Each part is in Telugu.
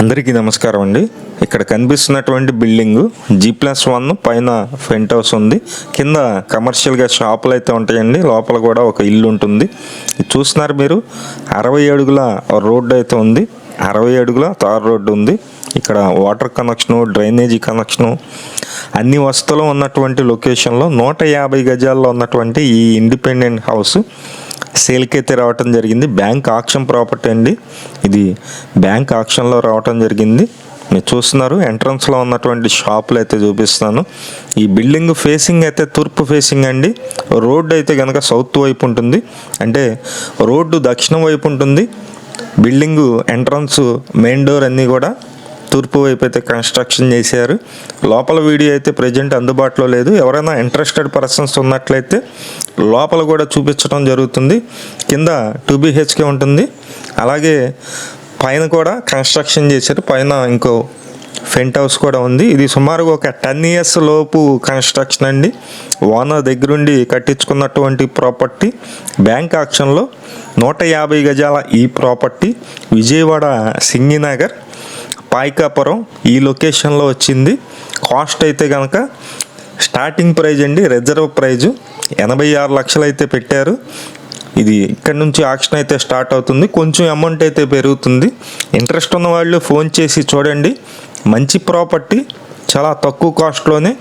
అందరికీ నమస్కారం అండి. ఇక్కడ కనిపిస్తున్నటువంటి బిల్డింగ్ జీ ప్లస్ వన్ పైన ఫెంట్ హౌస్ ఉంది. కింద కమర్షియల్గా షాపులు అయితే ఉంటాయండి. లోపల కూడా ఒక ఇల్లు ఉంటుంది. చూస్తున్నారు మీరు. అరవై అడుగుల రోడ్డు అయితే ఉంది. అరవై అడుగుల తార్ రోడ్డు ఉంది. ఇక్కడ వాటర్ కనెక్షను డ్రైనేజీ కనెక్షను అన్ని వసతులు ఉన్నటువంటి లొకేషన్లో నూట యాభై గజాల్లో ఉన్నటువంటి ఈ ఇండిపెండెంట్ హౌస్ సేల్కి అయితే రావటం జరిగింది. బ్యాంక్ ఆక్షన్ ప్రాపర్టీ అండి. ఇది బ్యాంక్ ఆక్షన్లో రావటం జరిగింది. మీరు చూస్తున్నారు ఎంట్రన్స్లో ఉన్నటువంటి షాపులు అయితే చూపిస్తాను ఈ బిల్డింగ్ ఫేసింగ్ అయితే తూర్పు ఫేసింగ్ అండి. రోడ్డు అయితే కనుక సౌత్ వైపు ఉంటుంది. అంటే రోడ్డు దక్షిణం వైపు ఉంటుంది. బిల్డింగు ఎంట్రన్స్ మెయిన్ డోర్ అన్నీ కూడా తూర్పు వైపు అయితే కన్స్ట్రక్షన్ చేశారు. లోపల వీడియో అయితే ప్రజెంట్ అందుబాటులో లేదు. ఎవరైనా ఇంట్రెస్టెడ్ పర్సన్స్ ఉన్నట్లయితే లోపల కూడా చూపించడం జరుగుతుంది. కింద టూ బీహెచ్కే ఉంటుంది. అలాగే పైన కూడా కన్స్ట్రక్షన్ చేశారు. పైన ఇంకో ఫెంట్ హౌస్ కూడా ఉంది. ఇది సుమారుగా ఒక టెన్ ఇయర్స్ లోపు కన్స్ట్రక్షన్ అండి. ఓనర్ దగ్గరుండి కట్టించుకున్నటువంటి ప్రాపర్టీ బ్యాంక్ ఆక్షన్లో నూట యాభై గజాల ఈ ప్రాపర్టీ విజయవాడ సింగినగర్ పాయికాపురం ఈ లొకేషన్లో వచ్చింది. కాస్ట్ అయితే కనుక స్టార్టింగ్ ప్రైజ్ అండి రిజర్వ్ ప్రైజు ఎనభై ఆరు లక్షలు అయితే పెట్టారు. ఇది ఇక్కడ నుంచి ఆక్షన్ అయితే స్టార్ట్ అవుతుంది. కొంచెం అమౌంట్ అయితే పెరుగుతుంది. ఇంట్రెస్ట్ ఉన్న వాళ్ళు ఫోన్ చేసి చూడండి. మంచి ప్రాపర్టీ చాలా తక్కువ కాస్ట్లోనే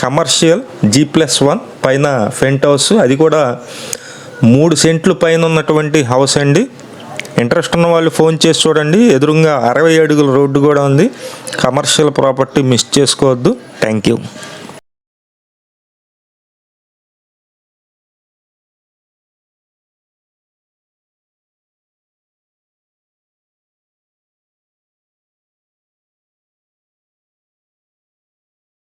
కమర్షియల్ జీ ప్లస్ వన్ పైన ఫెంట్ హౌస్ అది కూడా మూడు సెంట్లు పైన ఉన్నటువంటి హౌస్ అండి. ఇంట్రెస్ట్ ఉన్న వాళ్ళు ఫోన్ చేసి చూడండి. ఎదురుగా అరవై అడుగుల రోడ్డు కూడా ఉంది. కమర్షియల్ ప్రాపర్టీ మిస్ చేసుకోవద్దు. Thank you